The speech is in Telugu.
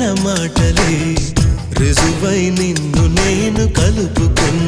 మాటలే రుజువై నిన్ను నేను కలుపుకున్న.